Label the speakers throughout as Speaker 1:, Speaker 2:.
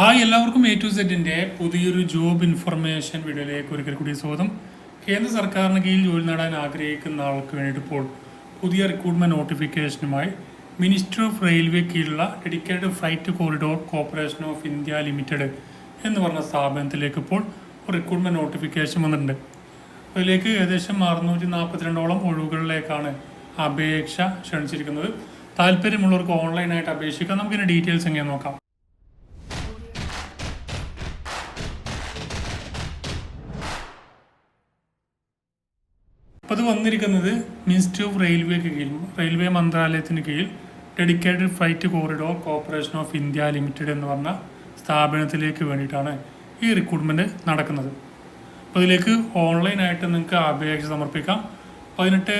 Speaker 1: Hi എല്ലാവർക്കും A to സെറ്റിന്റെ പുതിയൊരു ജോബ് ഇൻഫർമേഷൻ വീഡിയോയിലേക്ക് ഒരിക്കൽ കൂടി സ്വാഗതം. കേന്ദ്ര സർക്കാരിന് കീഴിൽ ജോലി നേടാൻ ആഗ്രഹിക്കുന്ന ആൾക്ക് വേണ്ടിയിട്ട് ഇപ്പോൾ പുതിയ റിക്രൂട്ട്മെന്റ് നോട്ടിഫിക്കേഷനുമായി മിനിസ്റ്റർ ഓഫ് റെയിൽവേ കീഴിലുള്ള dedicated flight corridor corporation of India limited എന്ന് പറഞ്ഞ സ്ഥാപനത്തിലേക്ക് ഇപ്പോൾ ഒരു റിക്രൂട്ട്മെന്റ് നോട്ടിഫിക്കേഷൻ വന്നിട്ടുണ്ട്. അതിലേക്ക് ഏകദേശം അറുന്നൂറ്റി നാൽപ്പത്തിരണ്ടോളം ഒഴിവുകളിലേക്കാണ് അപേക്ഷ ക്ഷണിച്ചിരിക്കുന്നത്. താല്പര്യമുള്ളവർക്ക് ഓൺലൈനായിട്ട് അപേക്ഷിക്കാം. നമുക്കിതിന്റെ ഡീറ്റെയിൽസ് എങ്ങനെ നോക്കാം. അപ്പോൾ അത് വന്നിരിക്കുന്നത് മിനിസ്ട്രി ഓഫ് റെയിൽവേക്ക് കീഴിൽ റെയിൽവേ മന്ത്രാലയത്തിന് കീഴിൽ dedicated flight corridor corporation of India limited എന്ന് പറഞ്ഞ സ്ഥാപനത്തിലേക്ക് വേണ്ടിയിട്ടാണ് ഈ റിക്രൂട്ട്മെന്റ് നടക്കുന്നത്. അപ്പോൾ ഇതിലേക്ക് ഓൺലൈനായിട്ട് നിങ്ങൾക്ക് അപേക്ഷ സമർപ്പിക്കാം. പതിനെട്ട്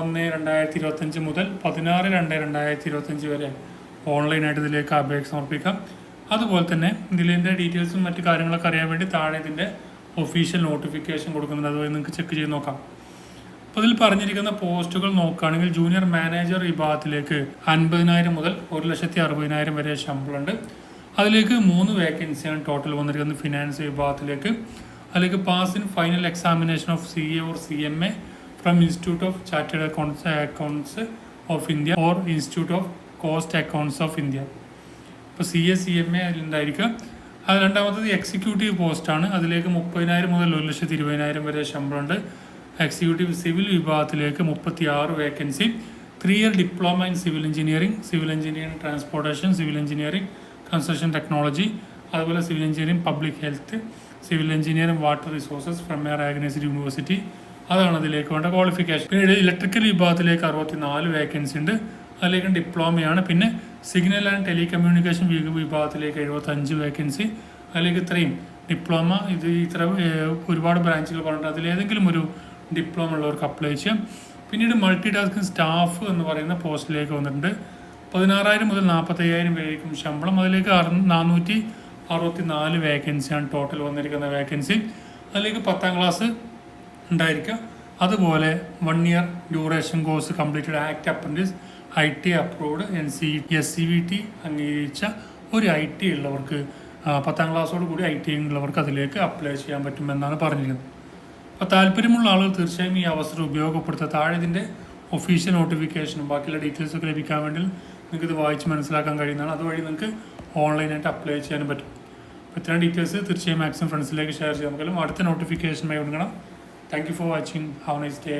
Speaker 1: ഒന്ന് രണ്ടായിരത്തി ഇരുപത്തഞ്ച് മുതൽ പതിനാറ് രണ്ട് രണ്ടായിരത്തി ഇരുപത്തഞ്ച് വരെ ഓൺലൈനായിട്ട് ഇതിലേക്ക് അപേക്ഷ സമർപ്പിക്കാം. അതുപോലെ തന്നെ ഇതിന്റെ ഡീറ്റെയിൽസും മറ്റു കാര്യങ്ങളൊക്കെ അറിയാൻ വേണ്ടി താഴെ ഇതിന്റെ ഒഫീഷ്യൽ നോട്ടിഫിക്കേഷൻ കൊടുക്കുന്നുണ്ട്. അതുവഴി നിങ്ങൾക്ക് ചെക്ക് ചെയ്ത് നോക്കാം. അപ്പോൾ ഇതിൽ പറഞ്ഞിരിക്കുന്ന പോസ്റ്റുകൾ നോക്കുകയാണെങ്കിൽ ജൂനിയർ മാനേജർ വിഭാഗത്തിലേക്ക് അൻപതിനായിരം മുതൽ ഒരു ലക്ഷത്തി അറുപതിനായിരം വരെ ശമ്പളമുണ്ട്. അതിലേക്ക് മൂന്ന് വേക്കൻസിയാണ് ടോട്ടൽ വന്നിരിക്കുന്നത് ഫിനാൻസ് വിഭാഗത്തിലേക്ക്. അതിലേക്ക് pass in final examination of C A or C M A from institute of chartered accounts accounts of India or institute of cost accounts of India ഇപ്പോൾ C A C M A അതിലുണ്ടായിരിക്കുക. അത് രണ്ടാമത്തത് executive പോസ്റ്റാണ് അതിലേക്ക് മുപ്പതിനായിരം മുതൽ ഒരു ലക്ഷത്തി ഇരുപതിനായിരം വരെ ശമ്പളമുണ്ട്. എക്സിക്യൂട്ടീവ് സിവിൽ വിഭാഗത്തിലേക്ക് മുപ്പത്തി ആറ് vacancy three year diploma in civil engineering civil engineering transportation civil engineering construction technology അതുപോലെ civil engineering public health civil engineering water resources from air university അതാണ് അതിലേക്ക് വേണ്ട ക്വാളിഫിക്കേഷൻ പിന്നീട് ഇലക്ട്രിക്കൽ വിഭാഗത്തിലേക്ക് അറുപത്തി നാല് വേക്കൻസി ഉണ്ട്. അതിലേക്ക് ഡിപ്ലോമയാണ് പിന്നെ സിഗ്നൽ ആൻഡ് ടെലികമ്മ്യൂണിക്കേഷൻ വിഭാഗത്തിലേക്ക് എഴുപത്തി അഞ്ച് വേക്കൻസി. അതിലേക്ക് ഇത്രയും ഡിപ്ലോമ ഇത് ഇത്ര ഒരുപാട് ബ്രാഞ്ചുകൾ പറഞ്ഞിട്ട് അതിലേതെങ്കിലും ഒരു ഡിപ്ലോമ ഉള്ളവർക്ക് അപ്ലൈ ചെയ്യാം. പിന്നീട് മൾട്ടി ടാസ്കിംഗ് സ്റ്റാഫ് എന്ന് പറയുന്ന പോസ്റ്റിലേക്ക് വന്നിട്ടുണ്ട്. പതിനാറായിരം മുതൽ നാൽപ്പത്തയ്യായിരം വരെയും ശമ്പളം. അതിലേക്ക് അറു നാനൂറ്റി അറുപത്തി നാല് വേക്കൻസിയാണ് ടോട്ടൽ വന്നിരിക്കുന്ന വേക്കൻസി അതിലേക്ക് പത്താം ക്ലാസ് ഉണ്ടായിരിക്കുക അതുപോലെ one year duration course completed act apprentice I T approved N C S C V T അംഗീകരിച്ച ഒരു ഐ ടി ഉള്ളവർക്ക് പത്താം ക്ലാസ്സോട് കൂടി ഐ ടി ഉള്ളവർക്ക് അതിലേക്ക് അപ്ലൈ ചെയ്യാൻ പറ്റുമെന്നാണ് പറഞ്ഞിരിക്കുന്നത്. അപ്പോൾ താല്പര്യമുള്ള ആളുകൾ തീർച്ചയായും ഈ അവസരം ഉപയോഗപ്പെടുത്തുക. താഴെ ഇതിന്റെ ഒഫീഷ്യൽ നോട്ടിഫിക്കേഷനും ബാക്കിയുള്ള ഡീറ്റെയിൽസ് ഒക്കെ ലഭിക്കാൻ വേണ്ടി നിങ്ങൾക്ക് ഇത് വായിച്ച് മനസ്സിലാക്കാൻ കഴിയുന്നതാണ്. അതുവഴി നിങ്ങൾക്ക് ഓൺലൈനായിട്ട് അപ്ലൈ ചെയ്യാനും പറ്റും. അപ്പോൾ ഇത്രയും ഡീറ്റെയിൽസ് തീർച്ചയായും മാക്സിമം ഫ്രണ്ട്സിലേക്ക് ഷെയർ ചെയ്യാം. നമുക്കെല്ലാം അടുത്ത നോട്ടിഫിക്കേഷനുമായി കൊടുക്കണം thank you for watching have nice day